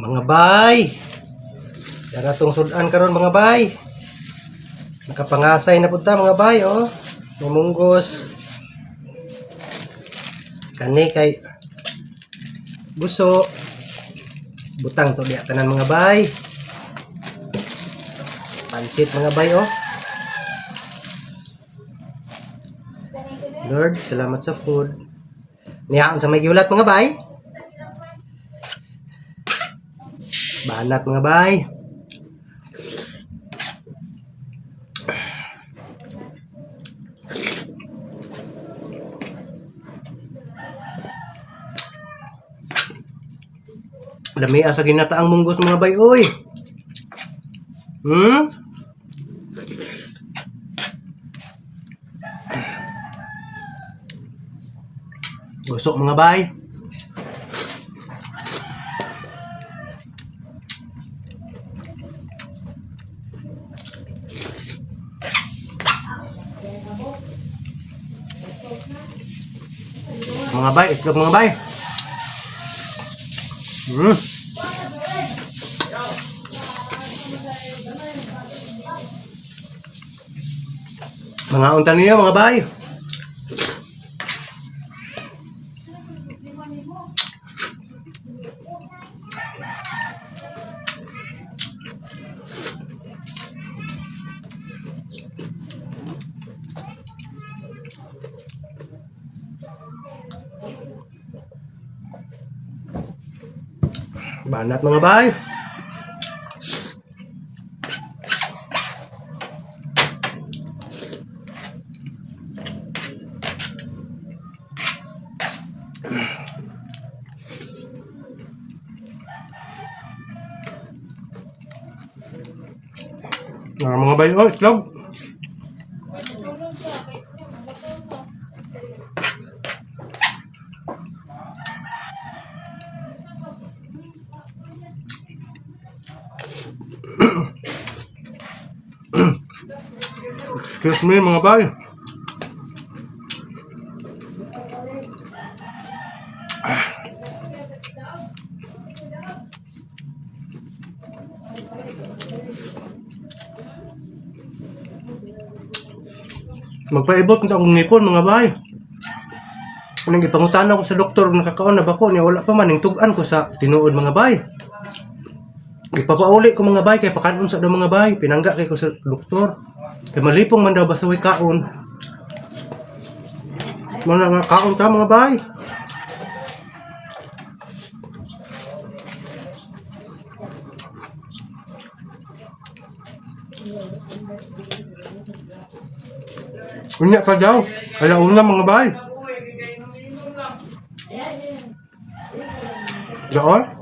Mga bay. Yan atong sudan karon mga bay. Nakapangasay na punta mga bay oh. May munggos. Kani kay buso. Butang to diya tanan mga bay. Pansit mga bay oh. Lord, salamat sa food. Niyaon sa may giulat mga bay. Banat mga bay. Lami sa ginataang munggos mga bay oy. Hmm? Gusok mga bay. Mga bay, itlog mga bay. Hmm. Mga unta niyo mga bay. Banat mga bay. Ah, mga bay, oh, itlog. Excuse me mga bay. Magpaibot na akong ngipon mga bay. Nang ipangutan ako sa doktor nakakaon na ba ko niya wala pa man ning tugan ko sa tinuod mga bay. Ipapauli ko mga bay kay pakanon sa mga bay pinangga kay ko sa doktor. Kay malipong man daw basta way kaon. Mga nga kaon ta mga bay. Unya ka daw. Alauna mga bay. Doon?